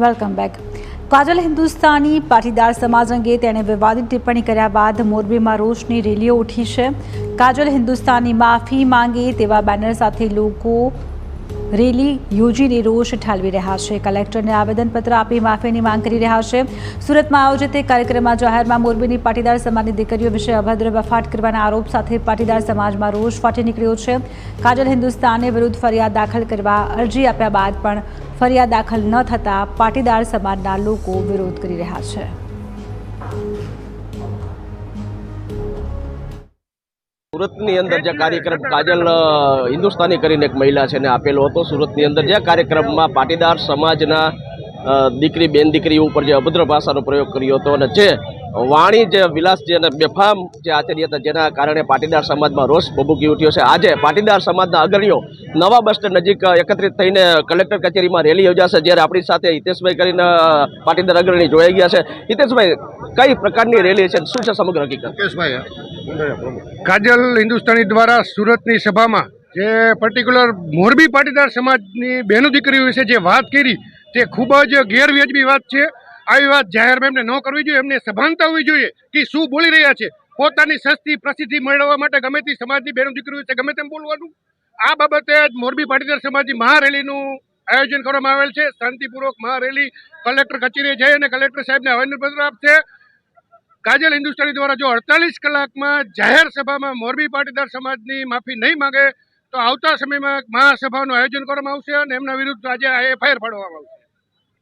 Welcome back. કાજલ હિન્દુસ્તાની પાટીદાર સમાજ અંગે તેણે વિવાદિત ટિપ્પણી કર્યા બાદ મોરબીમાં રોષની રેલીઓ ઉઠી છે. કાજલ હિન્દુસ્તાની માફી માંગે તેવા બેનર સાથે લોકો રેલી યોજીને રોષ ઠાલવી રહ્યા છે. કલેક્ટરને આવેદનપત્ર આપી માફીની માંગ કરી રહ્યા છે. સુરતમાં આયોજિત કાર્યક્રમમાં જાહેરમાં મોરબીની પાટીદાર સમાજની દીકરીઓ વિશે અભદ્ર વફાટ કરવાના આરોપ સાથે પાટીદાર સમાજમાં રોષ ફાટી નીકળ્યો છે. કાજલ હિન્દુસ્તાને વિરુદ્ધ ફરિયાદ દાખલ કરવા અરજી આપ્યા બાદ પણ ફરિયાદ દાખલ ન થતાં પાટીદાર સમાજના લોકો વિરોધ કરી રહ્યા છે. સુરતની અંદર જે કાર્યક્રમ કાજલ હિન્દુસ્તાની કરીને એક મહિલા છે ને આપેલો હતો. સુરતની અંદર જે કાર્યક્રમમાં પાટીદાર સમાજના દીકરી, બેન દીકરી ઉપર જે અભદ્ર ભાષાનો પ્રયોગ કર્યો હતો અને જે વાણી જે વિલાસ જે અને બેફામ જે આચરી હતા, જેના કારણે પાટીદાર સમાજમાં રોષ ભભૂકી ઉઠ્યો છે. આજે પાટીદાર સમાજના અગ્રણીઓ નવા બસ સ્ટેન્ડ નજીક એકત્રિત થઈને કલેક્ટર કચેરીમાં રેલી યોજાશે, જ્યારે આપણી સાથે હિતેશભાઈ કરીને પાટીદાર અગ્રણી જોડાઈ ગયા છે. હિતેશભાઈ, કઈ પ્રકારની રેલી છે શું છે સમગ્ર હકીકત? કાજલ હિન્દુસ્તાની દ્વારા સુરતની સભામાં જે પર્ટિક્યુલર મોરબી પાટીદાર સમાજની બહેનો દીકરીઓ વિશે જે વાત કરી, તે ખૂબ જ ગેરવ્યાજબી વાત છે. આવી વાત જાહેરમાં એમને ન કરવી જોઈએ, એમને સભાનતા હોવી જોઈએ કે શું બોલી રહ્યા છે. પોતાની સસ્તી પ્રસિદ્ધિ મેળવવા માટે ગમે તે સમાજની બહેનો દીકરીઓ છે, ગમે તેમ બોલવાનું. આ બાબતે આજ મોરબી પાટીદાર સમાજની મહારેલીનું આયોજન કરવામાં આવેલ છે. શાંતિપૂર્વક મહારેલી કલેક્ટર કચેરીએ જઈ અને કલેક્ટર સાહેબને આવેદનપત્ર આપશે. કાજલ હિન્દુસ્તાની દ્વારા જો અડતાલીસ કલાકમાં જાહેર સભામાં મોરબી પાટીદાર સમાજની માફી નહીં માંગે, તો આવતા સમયમાં મહાસભાનું આયોજન કરવામાં આવશે અને એમના વિરુદ્ધ આજે એફઆઈઆર ફાળવામાં આવશે.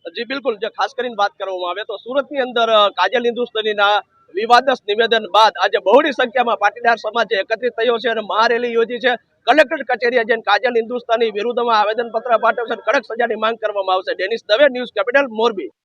જી, બિલકુલ. જે ખાસ કરીને વાત કરવામાં આવે તો સુરતની અંદર કાજલ હિન્દુસ્તાનીના વિવાદસ નિવેદન બાદ આજે બહોળી સંખ્યામાં પાટીદાર સમાજ એકત્રિત થયો છે અને મહારેલી યોજી છે. કલેક્ટર કચેરીએ જઈને કાજલ હિન્દુસ્તાની વિરુદ્ધમાં આવેદનપત્ર પાઠવશે કડક સજાની માંગ કરવામાં આવશે. Dennis Dave, News Capital Morbi.